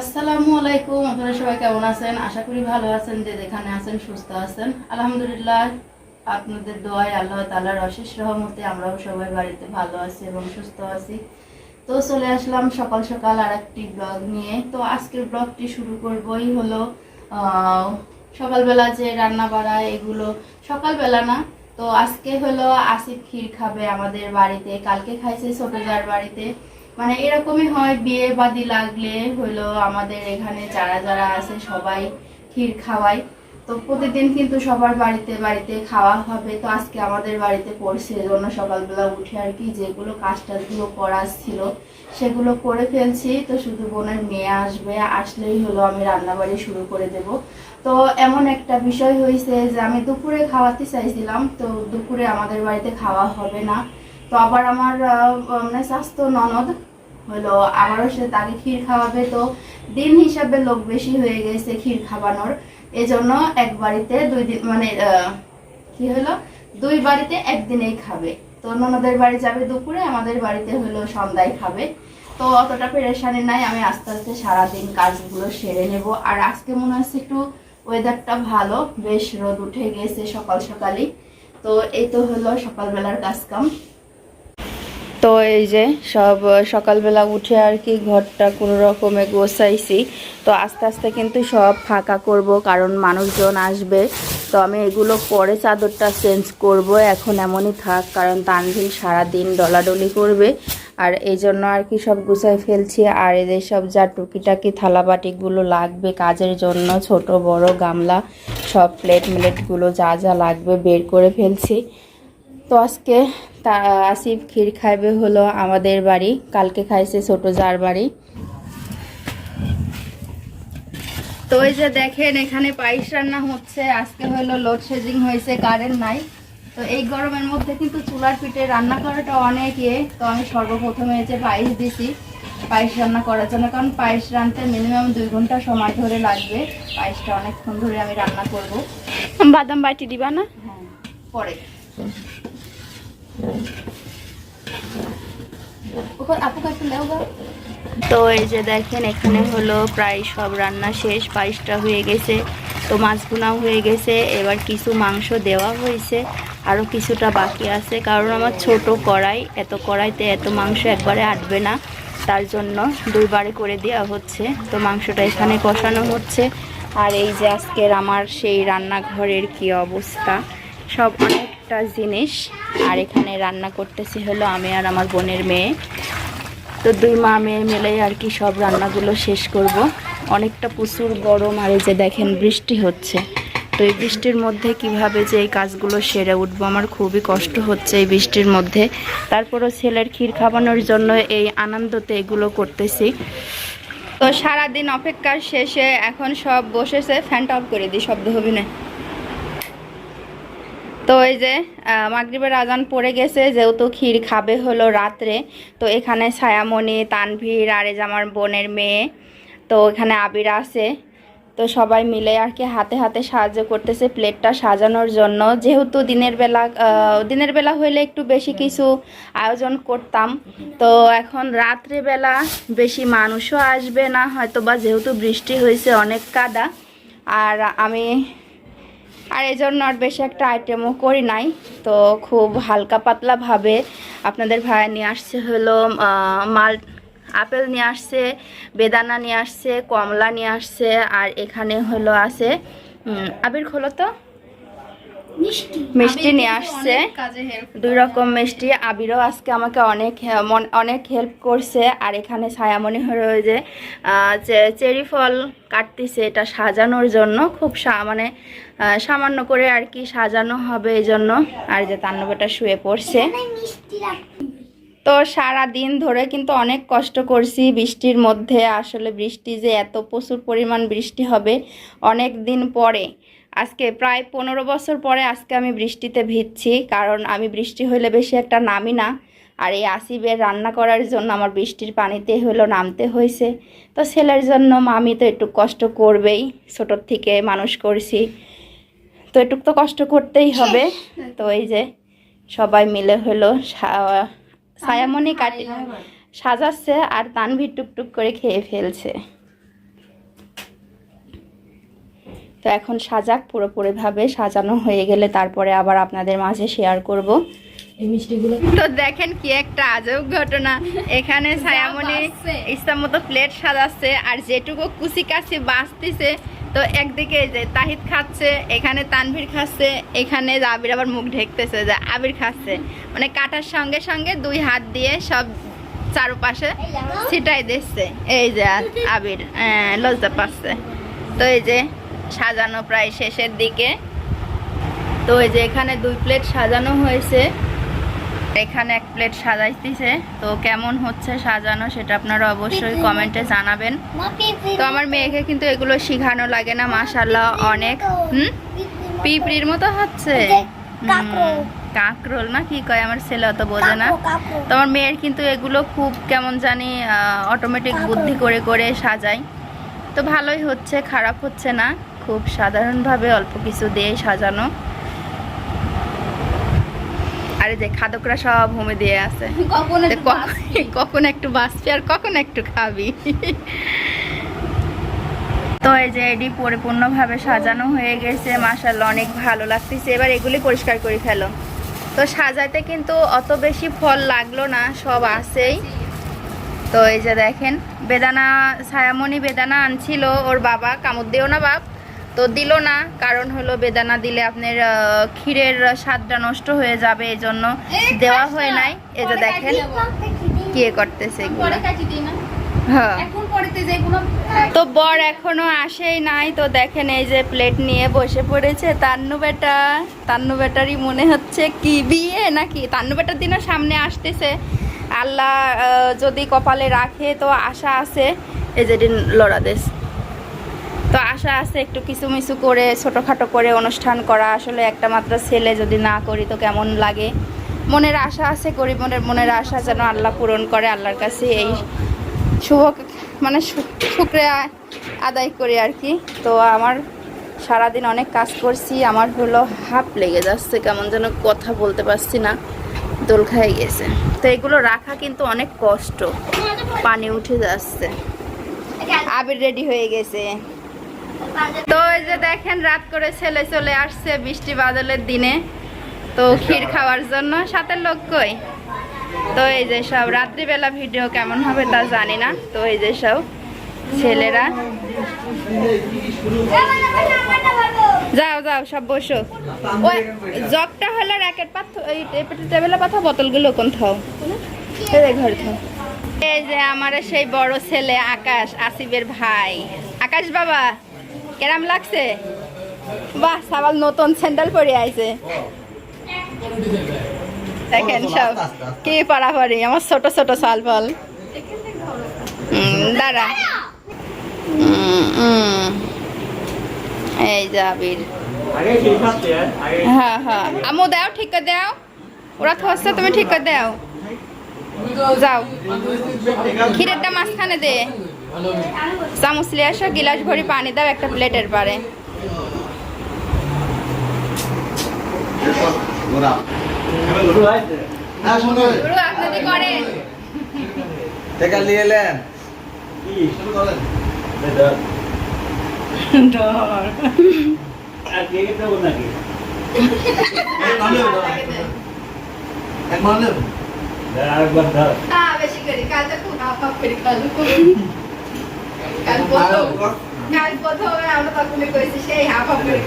আসসালামু আলাইকুম, আপনারা সবাই কেমন আছেন? আশা করি ভালো আছেন, যে যেখানে আছেন সুস্থ আছেন। আলহামদুলিল্লাহ, আপনাদের দোয়ায় আল্লাহ তালার অশেষ রহমতে আমরাও সবাই বাড়িতে ভালো আছি এবং সুস্থ আছি। তো চলে আসলাম সকাল সকাল আর একটি ব্লগ নিয়ে। তো আজকের ব্লগটি শুরু করবই হলো সকালবেলা যে রান্না বাড়া এগুলো, সকালবেলা না, তো আজকে হলো আসিফ ক্ষীর খাবে আমাদের বাড়িতে। কালকে খাইছে ছোট যার বাড়িতে। মানে এরকমই হয়, বিয়ে বাদি লাগলে হলো আমাদের এখানে যারা যারা আছে সবাই ক্ষীর খাওয়ায়। তো প্রতিদিন কিন্তু সবার বাড়িতে বাড়িতে খাওয়া হবে। তো আজকে আমাদের বাড়িতে পড়ছে এজন্য সকালবেলা উঠে আর কি যেগুলো কাজ টাজগুলো করার ছিল সেগুলো করে ফেলছি। তো শুধু বোনের মেয়ে আসবে, আসলেই হলো আমি রান্নাবাড়ি শুরু করে দেব। তো এমন একটা বিষয় হয়েছে যে আমি দুপুরে খাওয়াতে চাইছিলাম, তো দুপুরে আমাদের বাড়িতে খাওয়া হবে না। তো আবার আমার মানে স্বাস্থ্য ননদ হলো, আমারও সে তাকে ক্ষীর খাওয়াবে তো দিন হিসাবে লোক বেশি হয়ে গেছে ক্ষীর খাওয়ানোর। এজন্য এক বাড়িতে দুই দিন মানে কি হলো? দুই বাড়িতে একদিনেই খাবে। তো ননদের বাড়ি যাবে দুপুরে, আমাদের বাড়িতে হলো সন্ধ্যায় খাবে। তো অতটা পেরেশানি নাই, আমি আস্তে আস্তে সারাদিন কাজগুলো সেরে নেব। আর আজকে মনে হচ্ছে একটু ওয়েদারটা ভালো, বেশ রোদ উঠে গেছে সকাল সকালই। তো এই তো হলো সকালবেলার কাজ কাম তো এই যে সব সকালবেলা উঠে আর কি ঘরটা কোনো রকমে গোছাইছি। তো আস্তে আস্তে কিন্তু সব ফাঁকা করব, কারণ মানুষজন আসবে। তো আমি এগুলো পরে চাদরটা চেঞ্জ করব, এখন এমনই থাক, কারণ তানভিন সারাদিন ডলাডলি করবে। আর এই জন্য আর কি সব গুছাই ফেলছি, আর এদের সব যা টুকিটাকি থালাবাটিগুলো লাগবে কাজের জন্য, ছোট, বড়, গামলা, সব প্লেট মিলেটগুলো যা যা লাগবে বের করে ফেলছি। তো আজকে তা আসিফ ক্ষীর খাইবে হলো আমাদের বাড়ি। কালকে খাইছে ছোট যার বাড়ি। তো এই যে দেখেন এখানে পায়েস রান্না হচ্ছে। আজকে হলো লোডশেডিং হয়েছে কারেন্ট নাই। তো এই গরমের মধ্যে কিন্তু চুলার পিঠে রান্না করাটা অনেক ইয়ে। তো আমি সর্বপ্রথমে এই যে পায়েস দিছি। পায়েস রান্না করার জন্য কারণ পায়েস রানতে মিনিমাম দুই ঘণ্টা সময় ধরে লাগবে। পায়েসটা অনেকক্ষণ ধরে আমি রান্না করব। বাদাম বাটি দিবা না? হ্যাঁ পরে। তো এই যে দেখেন, এখানে হলো প্রায় সব রান্না শেষ, পায়েসটা হয়ে গেছে, তো মাছ ভুনাও হয়ে গেছে, এবার কিছু মাংস দেওয়া হয়েছে আরও কিছুটা বাকি আছে, কারণ আমার ছোট কড়াই, এত কড়াইতে এত মাংস একবারে আটবে না, তার জন্য দুইবারে করে দেওয়া হচ্ছে, তো মাংসটা এখানে কষানো হচ্ছে, আর এই যে আজকের আমার সেই রান্নাঘরের কি অবস্থা, সব অনেকটা জিনিস। আর এখানে রান্না করতেছি হলো আমি আর আমার বোনের মেয়ে। তো দুই মা মেয়ে মিলেই আর কি সব রান্নাগুলো শেষ করব। অনেকটা প্রচুর গরম আর যে দেখেন বৃষ্টি হচ্ছে। তো এই বৃষ্টির মধ্যে কীভাবে যে এই কাজগুলো সেরে উঠবো আমার খুবই কষ্ট হচ্ছে এই বৃষ্টির মধ্যে। তারপরও ছেলের ক্ষীর খাওয়ানোর জন্য এই আনন্দতে এগুলো করতেছি। তো সারাদিন অপেক্ষার শেষে এখন সব বসেছে ফ্যানটা অফ করে দিই শব্দ হবে না। তো এই যে মাগরিবের আজান পড়ে গেছে, যেহেতু ক্ষীর খাবে হলো রাত্রে, তো এখানে ছায়ামণি তানভীর আর এই যে আমার বোনের মেয়ে, তো এখানে আবির আছে। তো সবাই মিলে আর কি হাতে হাতে সাহায্য করতেছে প্লেটটা সাজানোর জন্য। যেহেতু দিনের বেলা দিনের বেলা হইলে একটু বেশি কিছু আয়োজন করতাম। তো এখন রাত্রেবেলা বেশি মানুষও আসবে না হয়তো বা যেহেতু বৃষ্টি হয়েছে অনেক কাদা। আর আমি আর এই জন্য আর বেশি একটা আইটেমও করি নাই। তো খুব হালকা পাতলাভাবে আপনাদের ভাই নিয়ে আসছে হলো মাল, আপেল নিয়ে আসছে, বেদানা নিয়ে আসছে, কমলা নিয়ে আসছে, আর এখানে হলো আছে আবির খোলো তো। মিষ্টি। মিষ্টি নিয়ে আসছে। দুই রকম মিষ্টি। আবিরও আজকে আমাকে অনেক অনেক হেল্প করছে। আর এখানে ছায়ামণি হয়ে যে চেরি ফল কাটতেছে। এটা সাজানোর জন্য খুব মানে সামান্য করে আর কি সাজানো হবে এই জন্য। আর যে তান্নবেটা শুয়ে পড়ছে। তো সারা দিন ধরে কিন্তু অনেক কষ্ট করছি বৃষ্টির মধ্যে। আসলে বৃষ্টি যে এত প্রচুর পরিমাণ বৃষ্টি হবে অনেক দিন পরে। আজকে প্রায় পনেরো বছর পরে আজকে আমি বৃষ্টিতে ভিজছি কারণ আমি বৃষ্টি হলে বেশি একটা নামি না। আর এই আসিবের রান্না করার জন্য আমার বৃষ্টির পানিতে হলো নামতে হয়েছে তো ছেলের জন্য মামি তো একটু কষ্ট করবেই ছোটোর থেকে মানুষ করছি। তো একটু তো কষ্ট করতেই হবে। তো এই যে সবাই মিলে হলো ছায়ামণি কাটি সাজাচ্ছে আর তানভীর টুকটুক করে খেয়ে ফেলছে। তো এখন সাজাক পুরোপুরিভাবে সাজানো হয়ে গেলে তারপরে আবার আপনাদের মাঝে শেয়ার করব। তো দেখেন কি একটা আজব ঘটনা। এখানে ছায়ামণি। ইচ্ছা মতো প্লেট সাজাচ্ছে আর যেটুকু কুচি কাছি বাঁচতেছে তো একদিকে যে তাহিদ খাচ্ছে এখানে তানভীর খাচ্ছে এখানে আবির আবার মুখ ঢেকতেছে যে আবির খাচ্ছে। মানে কাটার সঙ্গে সঙ্গে দুই হাত দিয়ে সব চারপাশে ছিটাই দিচ্ছে। এই যে আবির আহ, লজ্জা পাচ্ছে। তো এই যে সাজানো প্রায় শেষের দিকে। তো এই যে এখানে দুই প্লেট সাজানো হয়েছে। এখানে এক প্লেট সাজাইতেছে। তো কেমন হচ্ছে সাজানো সেটা আপনারা অবশ্যই কমেন্টে জানাবেন। তো আমার মেয়েকে কিন্তু এগুলো শিখানো লাগে না মাশাল্লাহ অনেক। হুম? পিঁপড়ির মতো হচ্ছে? কাঁকরোল। কাঁকরোল না কি কয়? আমার ছেলে অত বোঝে না। তো আমার মেয়ের কিন্তু এগুলো খুব কেমন জানি অটোমেটিক বুদ্ধি করে করে সাজাই তো ভালোই হচ্ছে খারাপ হচ্ছে না। খুব সাধারণভাবে অল্প কিছু দিয়ে সাজানো। আরে যে খাদকরা সব হোমে দিয়ে আছে। কখন একটু বাঁচবি? আর কখন একটু খাবি? তো এই যে এডি পরিপূর্ণভাবে সাজানো হয়ে গেছে মাসাল্লাহ অনেক ভালো লাগতেছে। এবার এগুলি পরিষ্কার করে ফেলো। তো সাজাতে কিন্তু অত বেশি ফল লাগল না সব আছেই। তো এই যে দেখেন বেদানা ছায়ামণি বেদানা আনছিল ওর বাবা কামড় দিও না বাপ। তো দিল না কারণ হলো বেদানা দিলে আপনার ক্ষীরের স্বাদটা নষ্ট হয়ে যাবে এই জন্য দেওয়া হয় নাই। এই যে দেখেন কে করতেছে হ্যাঁ। তো বর এখনও আসেই নাই তো দেখেন এই যে প্লেট নিয়ে বসে পড়েছে। তান্নু বেটা তান্নু বেটারই মনে হচ্ছে কি বিয়ে নাকি? তান্নু বেটার দিনও সামনে আসতেছে। আল্লাহ যদি কপালে রাখে তো আশা আছে। এই যে লড়া দেশ তো আশা আছে একটু কিছু মিছু করে, ছোটোখাটো করে অনুষ্ঠান করা। আসলে একটা মাত্র ছেলে যদি না করি তো কেমন লাগে? মনের আশা আছে করি মনের আশা যেন আল্লাহ পূরণ করে, আল্লাহর কাছে এই শুভ মানে শুক্রিয়া আদায় করি আর কি। তো আমার সারাদিন অনেক কাজ করছি, আমার হলো হাফ লেগে যাচ্ছে, কেমন যেন কথা বলতে পারছি না, দোল খাই গেছে। তো এগুলো রাখা কিন্তু অনেক কষ্ট, পানি উঠে যাচ্ছে। আবির রেডি হয়ে গেছে। তো এই যে দেখেন, রাত করে ছেলে চলে আসছে বৃষ্টি বাদলের দিনে। তো ক্ষীর খাওয়ার জন্য। সাথে লোক কই? তো এই যে সব, রাত্রিবেলা ভিডিও কেমন হবে তা জানি না। তো এই যে সব ছেলেরা। যাও যাও, সব বসো। ওই, জগটা হলো র্যাকেট পাথর ওই টেবিলে পাথা বোতলগুলো কোন থাও এই ঘরে থাও এই যে আমার সেই বড় ছেলে আকাশ, আসিফের ভাই। আকাশ বাবা। কেরাম লাগছে? বাহ সাবাল নতুন স্যান্ডেল পরে আইছে। দেখেন সব কি পাড়াপাড়ি আমার ছোট ছোট সাল ফল দাঁড়া। এই যাবির আছে আগে হ্যাঁ? হ্যাঁ আমু দাও ঠিক করে দাও। ওরা থসছে তুমি ঠিক করে দাও। যাও। ক্ষীরেরটা মাঝখানে দে। চামচ লিয়ে আসো গিলাস ভরি পানি দাও একটা প্লেটের পারে। শুরু হয়েছে সুন্দর গুরু আপনাদের করেন টেকা নিয়ে এলেন কি শুরু করেন ডর আর কে কে দেবো নাকি এক মানলে এক মানলে আরেকবার ধর বেশি করি কাল খুব হাফ হাফ করি কাল কাল প্রথম আমরা তখন করেছি সেই হাফ হাফ করে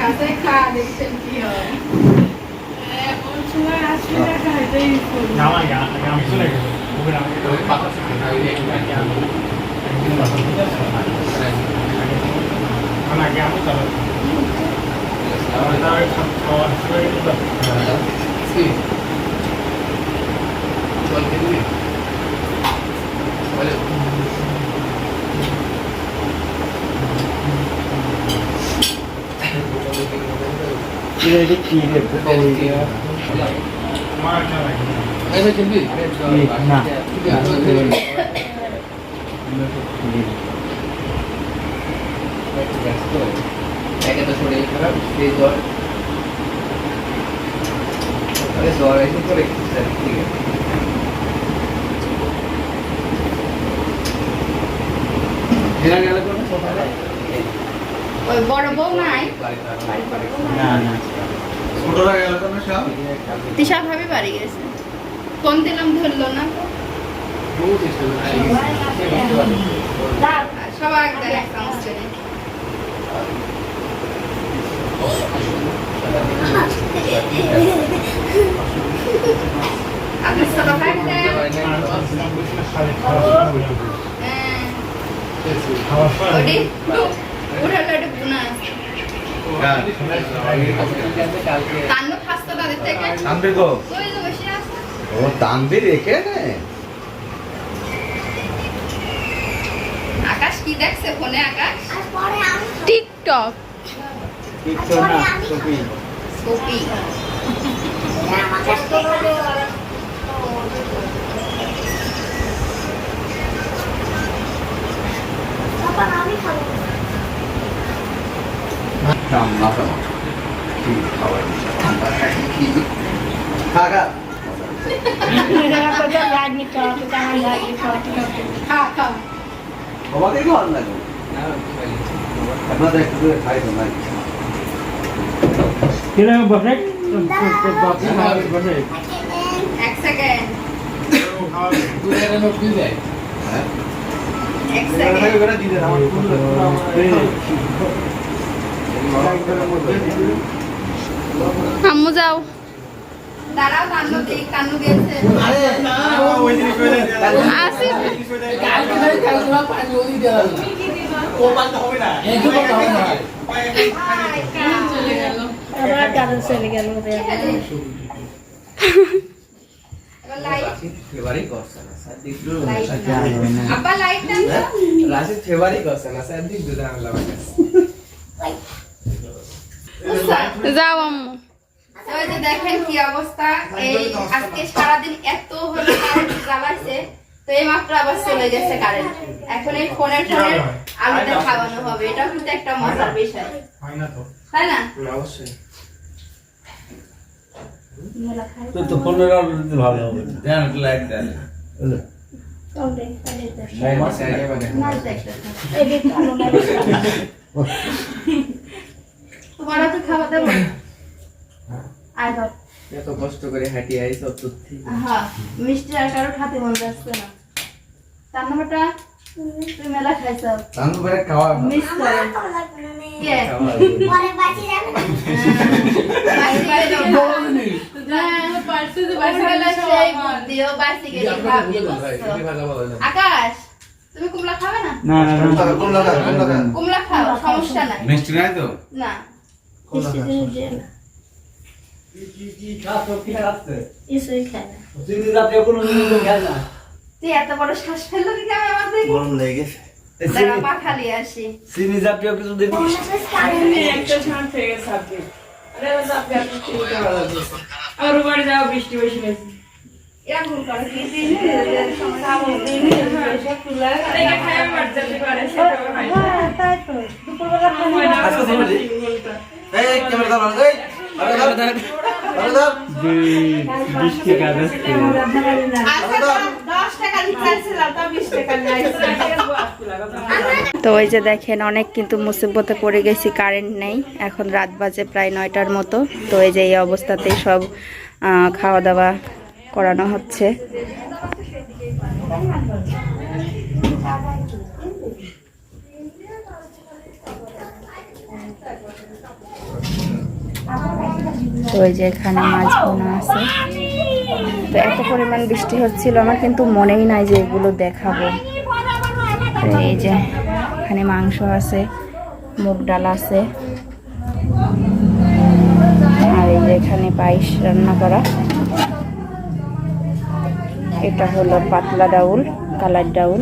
খা দেখছেন কি হয়। জামা গাম শুনে গেছে ওকে আমি আমার আগে আমি চালাবো আমার তার খাওয়া শুরু রে আমার একটা লাগে একে তো শরীর খারাপ সেই জ্বর আরে জ্বর এসে ঠিক আছে হেরা গেল কোনো সকালে ওই বড় বউ নাই? বাড়ি কেন তিশা ভাবে গেছে। ফোন দিলাম ধরলো না সবাই একদম এক আপনি ছোট ভাই হ্যাঁ, উঠালো একটু আছে। কালকে কান্নু খাস্তো তাদের থেকে। তানবীর গো ওই বসে আছে ও তানবীর রেখে নে আকাশ কি দেখছে ফোনে আকাশ টিকটক কপি কাকা খা খা তোমাকে কি ভালো লাগে আপনাদের করে খাই তো নাই কীরকম বসে বসে এক সেকেন্ড এক সেকেন্ড আম্মু যাও। এবার লাইট ফেভারি করছে না স্যার লাইট আব্বা লাইট তো ফেভারি করছে না স্যার দিক দুধ আনলা যাও আম্মু। ওই যে দেখেন কি অবস্থা। এই আজকে সারাদিন এত হলো কারেন্ট জ্বালাইছে তো এই মাত্র আবার চলে গেছে কারেন্ট এখন এই ফোনের ফোনের আলোতে খাওয়ানো হবে এটাও কিন্তু একটা মজার বিষয়। হয় না তো। তাই না? অবশ্যই। তো তো পনেরো দিতে ভালো হবে দেন লাইট দেন। মাছ তোমার তো খাওয়া দেবো আয় ধর এত কষ্ট করে হাঁটি আইস অত হ্যাঁ মিষ্টি আর কারও খাতে মন যাচ্ছে না। তার নামটা? তুই মেলা খাইছ। তানবীর খাওয়া মিস করে। কে? বুঝছ? আকাশ তুমি কুমলা খাবে না? না না কুমলা খাও সমস্যা নাই। মিষ্টি নাই তো? না। তুই এত বড় শ্বাস ফেলল কি থেকে গেছে দাঁড়া পা খালি আসি চিনি জাতীয় কিছু দিন আর বাড়ি যাওয়া বৃষ্টি বেশি গেছে এরকম এই ক্যামেরা এই নিয়ে তো ওই যে দেখেন অনেক কিন্তু মুসিবতে পড়ে গেছি কারেন্ট নেই। এখন রাত বাজে প্রায় নয়টার মতো। তো এই যে এই অবস্থাতেই সব খাওয়া দাওয়া করানো হচ্ছে। তো ওই যে এখানে মাছ বোনা আছে। তো এত পরিমাণ বৃষ্টি হচ্ছিল, আমার কিন্তু মনেই নাই যে এগুলো দেখাবো। এই যে এখানে মাংস আছে, মুগ ডাল আছে, আর এই যে এখানে পায়েস রান্না করা। এটা হলো পাতলা ডাউল, কালার ডাউল।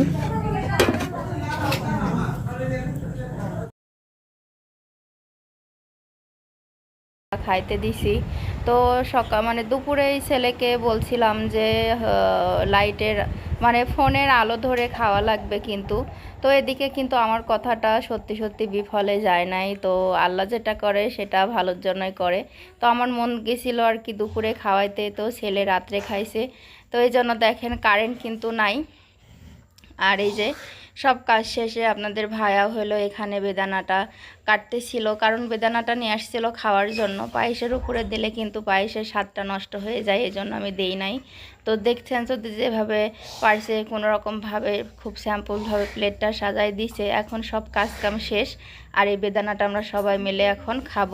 খাইতে দিছি। তো সকাল মানে দুপুরে এই ছেলেকে বলছিলাম যে লাইটের মানে ফোনের আলো ধরে খাওয়া লাগবে কিন্তু। তো এদিকে কিন্তু আমার কথাটা সত্যি সত্যি বিফলে যায় নাই। তো আল্লাহ যেটা করে সেটা ভালোর জন্যই করে। তো আমার মন গেছিল আর কি দুপুরে খাওয়াইতে। তো ছেলে রাত্রে খাইছে। তো এই জন্য দেখেন কারেন্ট কিন্তু নাই। আর এই যে সব কাজ শেষে আপনাদের ভায়া হলো এখানে বেদানাটা কাটতেছিল। কারণ বেদানাটা নিয়ে আসছিল খাওয়ার জন্য। পায়েসের উপরে দিলে কিন্তু পায়েসের স্বাদটা নষ্ট হয়ে যায় এই জন্য আমি দেই নাই। তো দেখছেন তো যেভাবে পার্সে কোনো রকমভাবে খুব স্যাম্পলভাবে প্লেটটা সাজাই দিছে। এখন সব কাজ কাম শেষ। আর এই বেদানাটা আমরা সবাই মিলে এখন খাব।